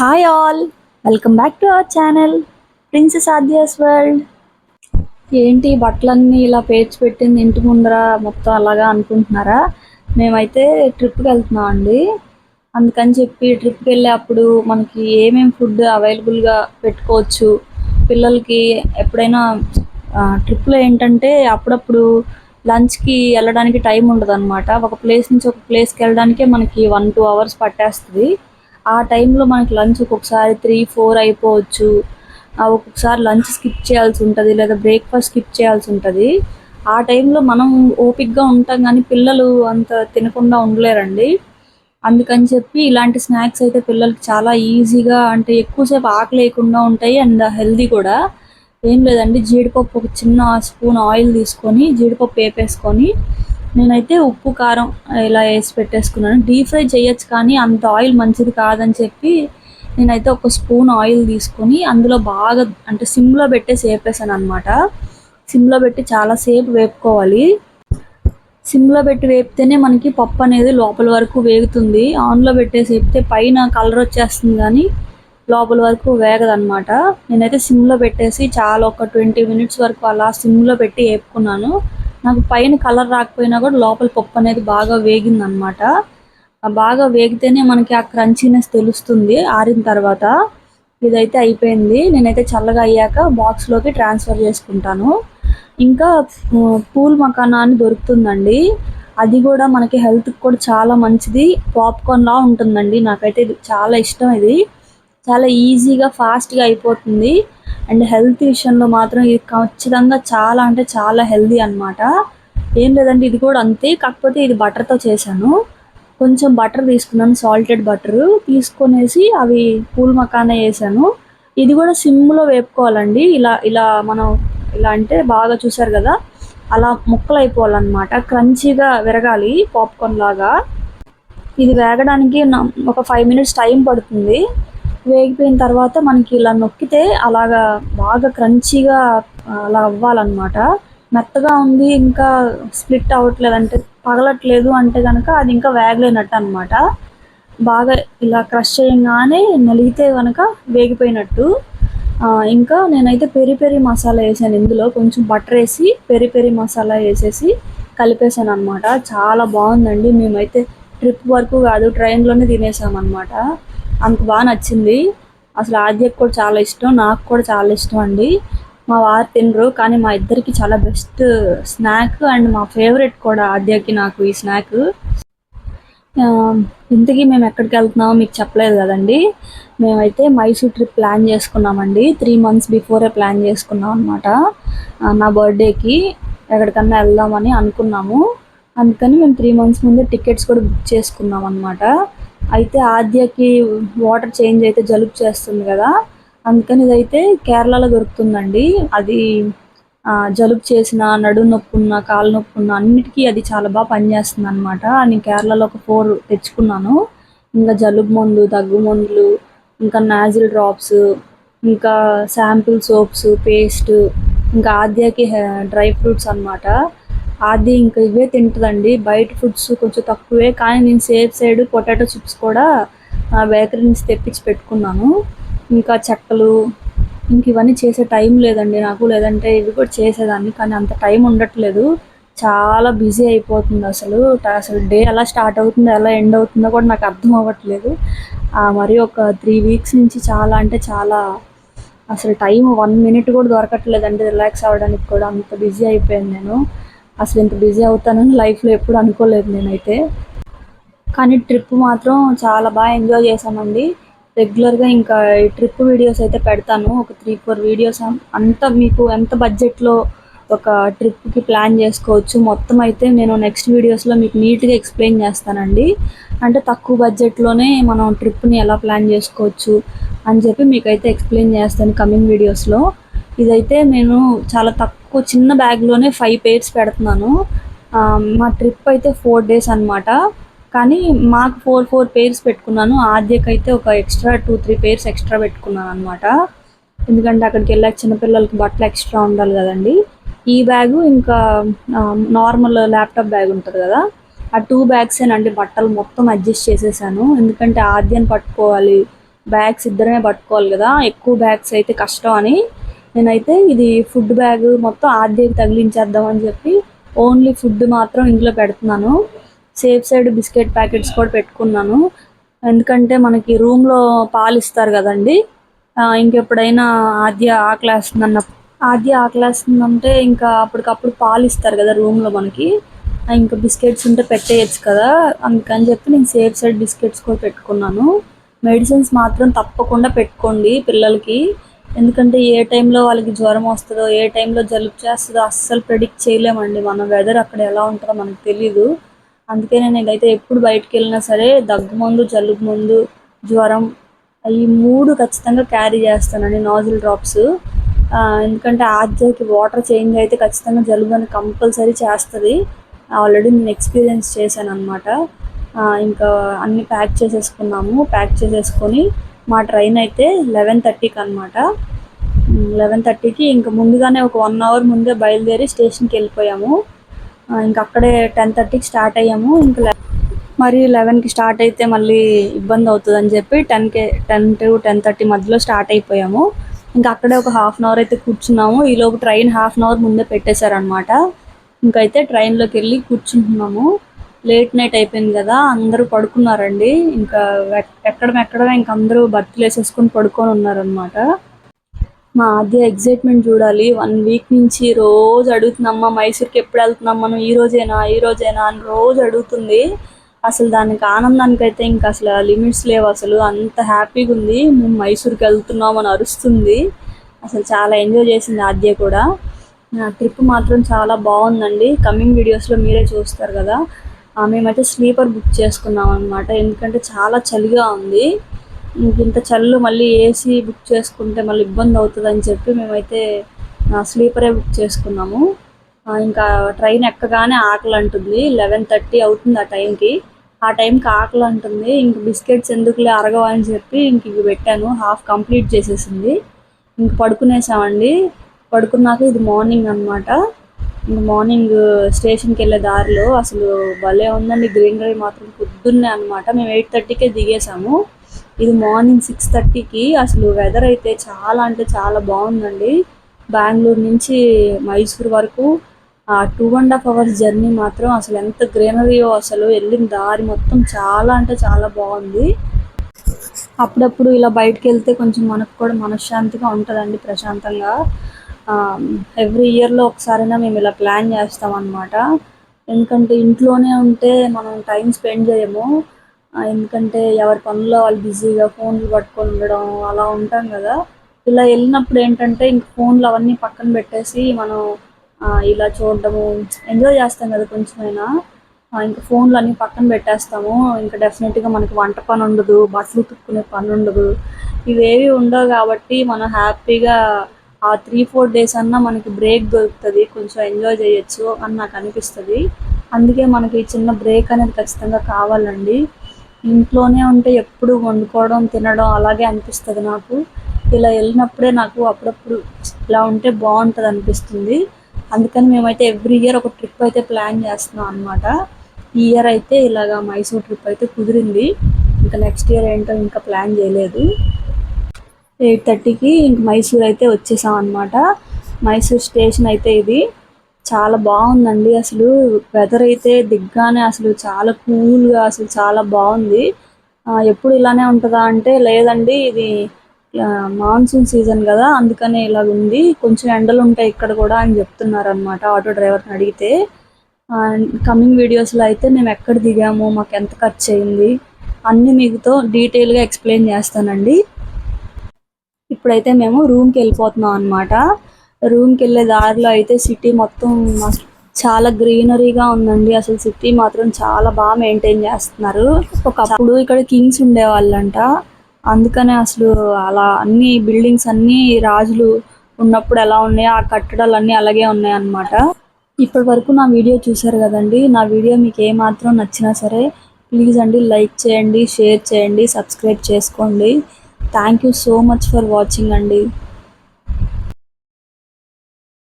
Hi all welcome back to our channel princess Aadya's world ఏంటి బట్టలన్నీ ఇలా పేర్చి పెట్టింది ఇంటి ముందర మొత్తం అలాగా అనుకుంటున్నారా? మేమైతే ట్రిప్కి వెళ్తున్నాం అండి. అందుకని చెప్పి ట్రిప్కి వెళ్ళే అప్పుడు మనకి ఏమేమి ఫుడ్ అవైలబుల్గా పెట్టుకోవచ్చు? పిల్లలకి ఎప్పుడైనా ట్రిప్లో ఏంటంటే అప్పుడప్పుడు లంచ్కి వెళ్ళడానికి టైం ఉండదు అనమాట ఒక ప్లేస్ నుంచి ఒక ప్లేస్కి వెళ్ళడానికే మనకి వన్ టూ అవర్స్ పట్టేస్తుంది. ఆ టైంలో మనకి లంచ్ ఒక్కొక్కసారి త్రీ ఫోర్ అయిపోవచ్చు. ఒక్కొక్కసారి లంచ్ స్కిప్ చేయాల్సి ఉంటుంది లేదా బ్రేక్ఫాస్ట్ స్కిప్ చేయాల్సి ఉంటుంది. ఆ టైంలో మనం ఓపిక్గా ఉంటాం కానీ పిల్లలు అంత తినకుండా ఉండలేరండి. అందుకని చెప్పి ఇలాంటి స్నాక్స్ అయితే పిల్లలకి చాలా ఈజీగా అంటే ఎక్కువసేపు ఆకు లేకుండా ఉంటాయి అండ్ హెల్దీ కూడా. ఏం లేదండి జీడిపప్పు ఒక చిన్న స్పూన్ ఆయిల్ తీసుకొని జీడిపప్పు వేపేసుకొని నేనైతే ఉప్పు కారం ఇలా వేసి పెట్టేసుకున్నాను. డీప్ ఫ్రై చేయొచ్చు కానీ అంత ఆయిల్ మంచిది కాదని చెప్పి నేనైతే ఒక స్పూన్ ఆయిల్ తీసుకొని అందులో బాగా అంటే సిమ్లో పెట్టేసి వేపేసాను అనమాట సిమ్లో పెట్టి చాలాసేపు వేపుకోవాలి. సిమ్లో పెట్టి వేపితేనే మనకి పప్పు అనేది లోపల వరకు వేగుతుంది. ఆన్లో పెట్టేసి వేపితే పైన కలర్ వచ్చేస్తుంది కానీ లోపల వరకు వేగదనమాట నేనైతే సిమ్లో పెట్టేసి చాలా ఒక ట్వంటీ మినిట్స్ వరకు అలా సిమ్లో పెట్టి వేపుకున్నాను. నాకు పైన కలర్ రాకపోయినా కూడా లోపల పప్పు అనేది బాగా వేగిందనమాట బాగా వేగితేనే మనకి ఆ క్రంచీనెస్ తెలుస్తుంది ఆరిన తర్వాత. ఇదైతే అయిపోయింది. నేనైతే చల్లగా అయ్యాక బాక్స్లోకి ట్రాన్స్ఫర్ చేసుకుంటాను. ఇంకా పూల్ మకానా అని దొరుకుతుందండి. అది కూడా మనకి హెల్త్కి కూడా చాలా మంచిది. పాప్కార్న్లా ఉంటుందండి. నాకైతే ఇది చాలా ఇష్టం ఇది. చాలా ఈజీగా ఫాస్ట్గా అయిపోతుంది. అండ్ హెల్త్ విషయంలో మాత్రం ఇది ఖచ్చితంగా చాలా అంటే చాలా హెల్దీ అన్నమాట. ఏం లేదండి ఇది కూడా అంతే. కాకపోతే ఇది బటర్తో చేశాను. కొంచెం బటర్ తీసుకున్నాను సాల్టెడ్ బటర్. తీసుకొనేసి అవి పూల్ మకానే వేసాను. ఇది కూడా సిమ్లో వేపుకోవాలండి. ఇలా ఇలా మనం ఇలా అంటే బాగా చూసారు కదా? అలా ముక్కలు అయిపోవాలన్నమాట క్రంచీగా విరగాలి పాప్కార్న్ లాగా. ఇది వేగడానికి ఒక ఫైవ్ మినిట్స్ టైం పడుతుంది. వేగిపోయిన తర్వాత మనకి ఇలా నొక్కితే అలాగా బాగా క్రంచీగా అలా అవ్వాలన్నమాట. మెత్తగా ఉంది ఇంకా స్ప్లిట్ అవ్వట్లేదు అంటే పగలట్లేదు అంటే కనుక అది ఇంకా వేగలేనట్టు అనమాట బాగా ఇలా క్రష్ చేయగానే నలిగితే కనుక వేగిపోయినట్టు. ఇంకా నేనైతే పెరి పెరి మసాలా వేసాను. ఇందులో కొంచెం బటర్ వేసి పెరి పెరి మసాలా వేసేసి కలిపేసాను అనమాట చాలా బాగుందండి. మేమైతే ట్రిప్ వరకు కాదు ట్రైన్లోనే తినేసాం అనమాట అంత బాగా నచ్చింది. అసలు ఆద్యకు కూడా చాలా ఇష్టం నాకు కూడా చాలా ఇష్టం అండి. మా వారు తినరు కానీ మా ఇద్దరికి చాలా బెస్ట్ స్నాక్ అండ్ మా ఫేవరెట్ కూడా ఆద్యకి నాకు ఈ స్నాక్. ఇంతకీ మేము ఎక్కడికి వెళ్తున్నామో మీకు చెప్పలేదు కదండి. మేమైతే మైసూర్ ట్రిప్ ప్లాన్ చేసుకున్నామండి. త్రీ మంత్స్ బిఫోరే ప్లాన్ చేసుకున్నాం అనమాట నా బర్త్డేకి ఎక్కడికన్నా వెళ్దామని అనుకున్నాము. అందుకని మేము త్రీ మంత్స్ ముందే టికెట్స్ కూడా బుక్ చేసుకున్నాం అనమాట అయితే ఆద్యకి వాటర్ చేంజ్ అయితే జలుబు చేస్తుంది కదా. అందుకని ఇదైతే కేరళలో దొరుకుతుందండి. అది జలుబు చేసిన నడు నొప్పి ఉన్న కాలు నొప్పి ఉన్న అన్నిటికీ అది చాలా బాగా పనిచేస్తుంది అనమాట నేను కేరళలో ఒక ఫోర్ తెచ్చుకున్నాను. ఇంకా జలుబు మందు దగ్గు మందులు ఇంకా నాజిల్ డ్రాప్స్ ఇంకా శాంపిల్ సోప్స్ పేస్ట్ ఇంకా ఆద్యకి డ్రై ఫ్రూట్స్ అన్నమాట. అది ఇంకా ఇవే తింటుందండి. బయట ఫుడ్స్ కొంచెం తక్కువే కానీ నేను సేఫ్ సైడ్ పొటాటో చిప్స్ కూడా బేకరీ నుంచి తెప్పించి పెట్టుకున్నాను. ఇంకా చెక్కలు ఇంక ఇవన్నీ చేసే టైం లేదండి నాకు. లేదంటే ఇవి కూడా చేసేదాన్ని కానీ అంత టైం ఉండట్లేదు. చాలా బిజీ అయిపోతుంది అసలు. అసలు డే ఎలా స్టార్ట్ అవుతుందో ఎలా ఎండ్ అవుతుందో కూడా నాకు అర్థం అవ్వట్లేదు. మరి ఒక త్రీ వీక్స్ నుంచి చాలా అంటే చాలా అసలు టైం వన్ మినిట్ కూడా దొరకట్లేదండి. రిలాక్స్ అవ్వడానికి కూడా అంత బిజీ అయిపోయాను నేను. అసలు ఇంత బిజీ అవుతానని లైఫ్లో ఎప్పుడు అనుకోలేదు నేనైతే. కానీ ట్రిప్ మాత్రం చాలా బాగా ఎంజాయ్ చేశామండి. రెగ్యులర్గా ఇంకా ఈ ట్రిప్ వీడియోస్ అయితే పెడతాను. ఒక త్రీ ఫోర్ వీడియోస్ అంతా మీకు ఎంత బడ్జెట్లో ఒక ట్రిప్కి ప్లాన్ చేసుకోవచ్చు. మొత్తం అయితే నేను నెక్స్ట్ వీడియోస్లో మీకు నీట్గా ఎక్స్ప్లెయిన్ చేస్తానండి. అంటే తక్కువ బడ్జెట్లోనే మనం ట్రిప్ని ఎలా ప్లాన్ చేసుకోవచ్చు అని చెప్పి మీకైతే ఎక్స్ప్లెయిన్ చేస్తాను కమింగ్ వీడియోస్లో. ఇదైతే నేను చాలా తక్కువ చిన్న బ్యాగ్లోనే ఫైవ్ పేర్స్ పెడుతున్నాను. మా ట్రిప్ అయితే ఫోర్ డేస్ అనమాట కానీ మాకు ఫోర్ ఫోర్ పేర్స్ పెట్టుకున్నాను. ఆద్యకైతే ఒక extra two three pairs extra పెట్టుకున్నాను అనమాట ఎందుకంటే అక్కడికి వెళ్ళాక చిన్నపిల్లలకి బట్టలు ఎక్స్ట్రా ఉండాలి కదండి. ఈ బ్యాగు ఇంకా నార్మల్ ల్యాప్టాప్ బ్యాగ్ ఉంటుంది కదా. ఆ టూ బ్యాగ్సేనండి బట్టలు మొత్తం అడ్జస్ట్ చేసేసాను. ఎందుకంటే ఆద్యని పట్టుకోవాలి బ్యాగ్స్ ఇద్దరమే పట్టుకోవాలి కదా. ఎక్కువ బ్యాగ్స్ అయితే కష్టం అని నేనైతే ఇది ఫుడ్ బ్యాగ్ మొత్తం ఆర్డర్ తగిలించేద్దాం అని చెప్పి ఓన్లీ ఫుడ్ మాత్రం ఇందులో పెడుతున్నాను. సేఫ్ సైడ్ బిస్కెట్ ప్యాకెట్స్ కూడా పెట్టుకున్నాను. ఎందుకంటే మనకి రూమ్లో పాలు ఇస్తారు కదండి. ఇంకెప్పుడైనా ఆద్య ఆకలేస్తుందన్న ఆద్య ఆకలేస్తుందంటే ఇంకా అప్పటికప్పుడు పాలు ఇస్తారు కదా రూమ్లో మనకి. ఇంకా బిస్కెట్స్ ఉంటే పెట్టేయచ్చు కదా. అందుకని చెప్పి నేను సేఫ్ సైడ్ బిస్కెట్స్ కూడా పెట్టుకున్నాను. మెడిసిన్స్ మాత్రం తప్పకుండా పెట్టుకోండి పిల్లలకి. ఎందుకంటే ఏ టైంలో వాళ్ళకి జ్వరం వస్తుందో ఏ టైంలో జలుబు చేస్తుందో అస్సలు ప్రెడిక్ట్ చేయలేమండి. మన వెదర్ అక్కడ ఎలా ఉంటుందో మనకు తెలియదు అందుకే నేను ఇదైతే ఎప్పుడు బయటికి వెళ్ళినా సరే దగ్గు మందు జలుబు మందు జ్వరం ఈ మూడు ఖచ్చితంగా క్యారీ చేస్తానండి నాజిల్ డ్రాప్స్ ఎందుకంటే ఆద్యకి వాటర్ చేంజ్ అయితే ఖచ్చితంగా జలుబు అని కంపల్సరీ చేస్తుంది. ఆల్రెడీ నేను ఎక్స్పీరియన్స్ చేశాను అనమాట ఇంకా అన్ని ప్యాక్ చేసేసుకున్నాము. ప్యాక్ చేసేసుకొని మా ట్రైన్ అయితే లెవెన్ థర్టీకి అనమాట లెవెన్ థర్టీకి ఇంకా ముందుగానే ఒక వన్ అవర్ ముందే బయలుదేరి స్టేషన్కి వెళ్ళిపోయాము. ఇంకా అక్కడే టెన్ థర్టీకి స్టార్ట్ అయ్యాము. ఇంకా మరి లెవెన్కి స్టార్ట్ అయితే మళ్ళీ ఇబ్బంది అవుతుంది అని చెప్పి టెన్కి టెన్ టు టెన్ థర్టీ మధ్యలో స్టార్ట్ అయిపోయాము. ఇంకా అక్కడే ఒక హాఫ్ అన్ అవర్ అయితే కూర్చున్నాము. ఈలోపు ట్రైన్ హాఫ్ అన్ అవర్ ముందే పెట్టేశారనమాట ఇంకైతే ట్రైన్లోకి వెళ్ళి కూర్చుంటున్నాము. లేట్ నైట్ అయిపోయింది కదా అందరూ పడుకున్నారండి. ఇంకా ఎక్- ఎక్కడం ఇంక అందరూ బర్త్లు వేసేసుకుని పడుకొని ఉన్నారనమాట మా ఆద్య ఎగ్జైట్మెంట్ చూడాలి. వన్ వీక్ నుంచి రోజు అడుగుతుందమ్మా మైసూర్కి ఎప్పుడు వెళ్తున్నాం మనం? ఈ రోజేనా? ఈ రోజేనా? అని రోజు అడుగుతుంది. అసలు దానికి ఆనందానికి అయితే ఇంకా అసలు లిమిట్స్ లేవు అసలు. అంత హ్యాపీగా ఉంది. మేము మైసూర్కి వెళ్తున్నాం అని అరుస్తుంది. అసలు చాలా ఎంజాయ్ చేసింది ఆద్య కూడా. నా ట్రిప్ మాత్రం చాలా బాగుందండి. కమింగ్ వీడియోస్లో మీరే చూస్తారు కదా. మేమైతే స్లీపర్ బుక్ చేసుకున్నాం అనమాట ఎందుకంటే చాలా చలిగా ఉంది. ఇంక ఇంత చల్లు మళ్ళీ ఏసీ బుక్ చేసుకుంటే మళ్ళీ ఇబ్బంది అవుతుంది అని చెప్పి మేమైతే స్లీపరే బుక్ చేసుకున్నాము. ఇంకా ట్రైన్ ఎక్కగానే ఆకలి అంటుంది. లెవెన్ థర్టీ అవుతుంది ఆ టైంకి. ఆ టైంకి ఆకలి అంటుంది. ఇంక బిస్కెట్స్ ఎందుకులే అరగవని అని చెప్పి ఇంక ఇవి పెట్టాను. హాఫ్ కంప్లీట్ చేసేసింది. ఇంక పడుకునేసామండి. పడుకున్నాక ఇది మార్నింగ్ అనమాట మార్నింగ్ స్టేషన్కి వెళ్ళే దారిలో అసలు భలే ఉందండి గ్రీనరీ మాత్రం పొద్దున్నే అనమాట మేము ఎయిట్ థర్టీకే దిగేసాము ఇది మార్నింగ్ సిక్స్ థర్టీకి. అసలు వెదర్ అయితే చాలా అంటే చాలా బాగుందండి. బెంగళూరు నుంచి మైసూర్ వరకు ఆ two and half hours journey మాత్రం అసలు ఎంత గ్రీనరీయో అసలు వెళ్ళిన దారి మొత్తం చాలా అంటే చాలా బాగుంది. అప్పుడప్పుడు ఇలా బయటకు వెళ్తే కొంచెం మనకు కూడా మనశ్శాంతిగా ఉంటుందండి ప్రశాంతంగా. ఎవ్రీ ఇయర్లో ఒకసారైనా మేము ఇలా ప్లాన్ చేస్తాం అనమాట ఎందుకంటే ఇంట్లోనే ఉంటే మనం టైం స్పెండ్ చేయము. ఎందుకంటే ఎవరి పనుల్లో వాళ్ళు బిజీగా ఫోన్లు పట్టుకొని ఉండడం అలా ఉంటాం కదా. ఇలా వెళ్ళినప్పుడు ఏంటంటే ఇంక ఫోన్లు అవన్నీ పక్కన పెట్టేసి మనం ఇలా చూడడము ఎంజాయ్ చేస్తాం కదా కొంచెమైనా. ఇంకా ఫోన్లు అన్ని పక్కన పెట్టేస్తాము. ఇంకా డెఫినెట్గా మనకి వంట పని ఉండదు బట్టలు తుక్కునే పని ఉండదు. ఇవేవి ఉండవు కాబట్టి మనం హ్యాపీగా ఆ త్రీ ఫోర్ డేస్ అన్నా మనకి బ్రేక్ దొరుకుతుంది కొంచెం ఎంజాయ్ చేయొచ్చు అని నాకు అనిపిస్తుంది. అందుకే మనకి చిన్న బ్రేక్ అనేది ఖచ్చితంగా కావాలండి. ఇంట్లోనే ఉంటే ఎప్పుడు వండుకోవడం తినడం అలాగే అనిపిస్తుంది నాకు. ఇలా వెళ్ళినప్పుడే నాకు అప్పుడప్పుడు ఇలా ఉంటే బాగుంటుంది అనిపిస్తుంది. అందుకని మేమైతే ఎవ్రీ ఇయర్ ఒక ట్రిప్ అయితే ప్లాన్ చేస్తున్నాం అనమాట ఈ ఇయర్ అయితే ఇలాగా మైసూర్ ట్రిప్ అయితే కుదిరింది. ఇంకా నెక్స్ట్ ఇయర్ ఏంటో ఇంకా ప్లాన్ చేయలేదు. ఎయిట్ థర్టీకి ఇంక మైసూర్ అయితే వచ్చేసాం అనమాట మైసూర్ స్టేషన్ అయితే ఇది. చాలా బాగుందండి అసలు. వెదర్ అయితే దిగ్గానే అసలు చాలా కూల్గా అసలు చాలా బాగుంది. ఎప్పుడు ఇలానే ఉంటుందా అంటే లేదండి ఇది మాన్సూన్ సీజన్ కదా అందుకనే ఇలా ఉంది. కొంచెం ఎండలు ఉంటాయి ఇక్కడ కూడా అని చెప్తున్నారు అనమాట ఆటో డ్రైవర్ని అడిగితే. కమింగ్ వీడియోస్లో అయితే మేము ఎక్కడ దిగాము మాకు ఎంత ఖర్చు అయింది అన్నీ మీకుతో డీటెయిల్గా ఎక్స్ప్లెయిన్ చేస్తానండి. ఇప్పుడైతే మేము రూమ్కి వెళ్ళిపోతున్నాం అనమాట రూమ్కి వెళ్ళే దారిలో అయితే సిటీ మొత్తం మస్త్ చాలా గ్రీనరీగా ఉందండి. అసలు సిటీ మాత్రం చాలా బాగా మెయింటైన్ చేస్తున్నారు. ఒకప్పుడు ఇక్కడ కింగ్స్ ఉండేవాళ్ళంట. అందుకనే అసలు అలా అన్ని బిల్డింగ్స్ అన్ని రాజులు ఉన్నప్పుడు ఎలా ఉన్నాయో ఆ కట్టడాలు అన్నీ అలాగే ఉన్నాయన్నమాట ఇప్పటి వరకు నా వీడియో చూసారు కదండి. నా వీడియో మీకు ఏమాత్రం నచ్చినా సరే ప్లీజ్ అండి లైక్ చేయండి షేర్ చేయండి సబ్స్క్రైబ్ చేసుకోండి. Thank you so much for watching అండి